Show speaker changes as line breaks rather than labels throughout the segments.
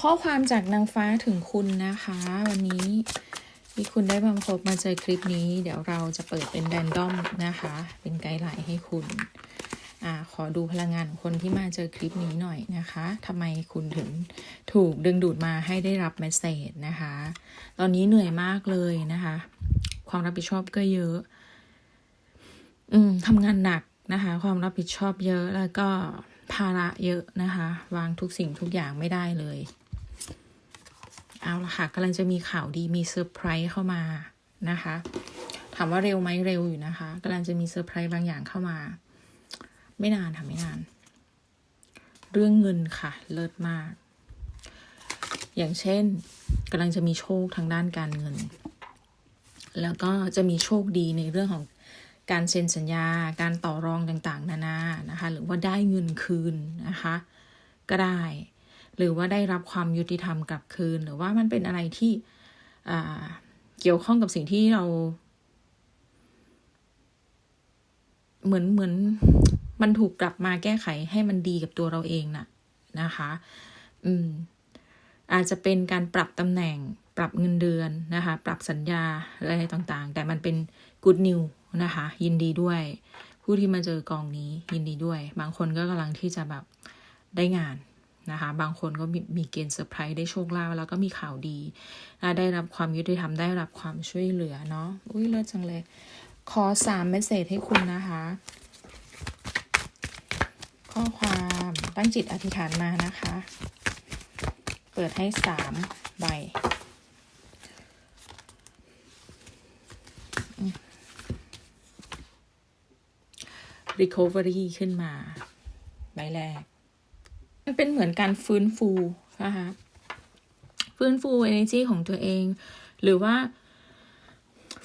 ข้อความจากนางฟ้าถึงคุณนะคะ วันนี้ที่คุณได้มาพบมาเจอคลิปนี้ เดี๋ยวเราจะเปิดเป็นแรนดอมนะคะ เป็นไกด์ไลน์ให้คุณอ่าขอดูพลังงานของคนที่มาเจอคลิปนี้หน่อยนะคะทำไมคุณถึงถูกดึงดูดมาให้ได้รับเมสเซจนะคะ ตอนนี้เหนื่อยมากเลยนะคะ ความรับผิดชอบก็เยอะ อืมทำงานหนักนะคะ ความรับผิดชอบเยอะแล้วก็ภาระเยอะนะคะ วางทุกสิ่งทุกอย่างไม่ได้เลย เอาละค่ะกำลังจะมีข่าวดีมีเซอร์ไพรส์เข้ามานะคะ ถามว่าเร็วไหมเร็วอยู่นะคะกำลังจะมีเซอร์ไพรส์บางอย่างเข้ามา ไม่นานค่ะไม่นาน เรื่องเงินค่ะ เลิศมาก อย่างเช่นกำลังจะมีโชคทางด้านการเงิน แล้วก็จะมีโชคดีในเรื่องของการเซ็นสัญญา การต่อรองต่างๆ นานานะคะ หรือว่าได้เงินคืนนะคะ ก็ได้ หรือว่าได้รับความยุติธรรมกลับคืน หรือว่ามันเป็นอะไรที่เกี่ยวข้องกับสิ่งที่เรา เหมือนเหมือนมันถูกกลับมาแก้ไขให้มันดีกับตัวเราเองน่ะนะคะ อืม อาจจะเป็นการปรับตำแหน่ง ปรับเงินเดือนนะคะ ปรับสัญญาอะไรต่างๆ แต่มันเป็น good news นะคะ ยินดีด้วย ผู้ที่มาเจอกองนี้ยินดีด้วย บางคนก็กำลังที่จะแบบได้งาน นะคะบางคนก็มีมเกณฑ์เซอร์ไพรส์ได้โชคลาภแล้วก็มีข่าวดีและได้รับความยุติธรรมได้รับความช่วยเหลือเนาะอุ้ยเลิศจังเลย ขอสามเมสเซจให้คุณนะคะ ข้อความตั้งจิตอธิษฐานมานะคะ เปิดให้สามใบ recovery ขึ้นมา ใบแรก มันเป็นเหมือนการฟื้นฟูนะคะฟื้นฟู energy ของตัวเอง หรือว่า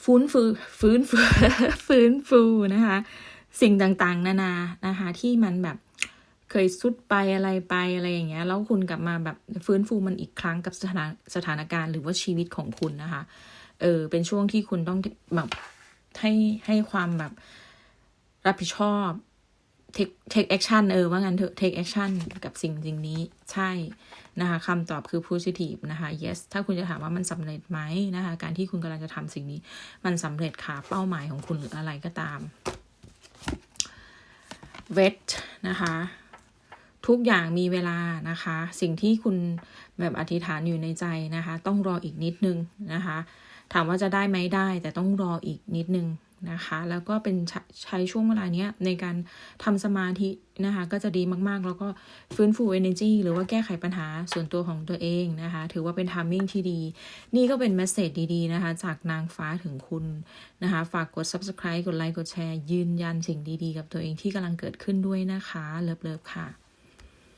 ฟื้นฟูฟื้นฟูฟื้นฟูนะคะ สิ่งต่างๆ นานานะคะ ที่มันแบบเคยสุดไปอะไรไปอะไรอย่างเงี้ยแล้วคุณกลับมาแบบฟื้นฟูมันอีกครั้งกับสถานสถานการณ์หรือว่าชีวิตของคุณนะคะ เออเป็นช่วงที่คุณต้องแบบให้ให้ความแบบรับผิดชอบ take take action เออว่างั้นเถอะ take action กับสิ่งสิ่งนี้ใช่นะคะคำตอบคือ positive นะคะ yes ถ้าคุณจะถามว่ามันสำเร็จไหมนะคะ การที่คุณกำลังจะทำสิ่งนี้ มันสำเร็จค่ะเป้าหมายของคุณหรืออะไรก็ตาม vet นะคะทุกอย่างมีเวลานะคะ สิ่งที่คุณแบบอธิษฐานอยู่ในใจนะคะ ต้องรออีกนิดนึงนะคะ ถามว่าจะได้ไหมได้ แต่ต้องรออีกนิดนึง นะคะ แล้วก็เป็นใช้ใช,ช่วงเวลาเนี้ยในการทำสมาธินะคะ ก็จะดีมากๆ แล้วก็ฟื้นฟู energy หรือว่าแก้ไขปัญหาส่วนตัวของตัวเองนะคะ ถือว่าเป็น timing ที่ดี นี่ก็เป็นเมสเซจดีๆ นะคะ จากนางฟ้าถึงคุณนะคะ ฝากกด subscribe กดไลค์กดแชร์ ยืนยันสิ่งดีๆ กับตัวเองที่กำลังเกิดขึ้นด้วยนะคะ เลิฟๆค่ะ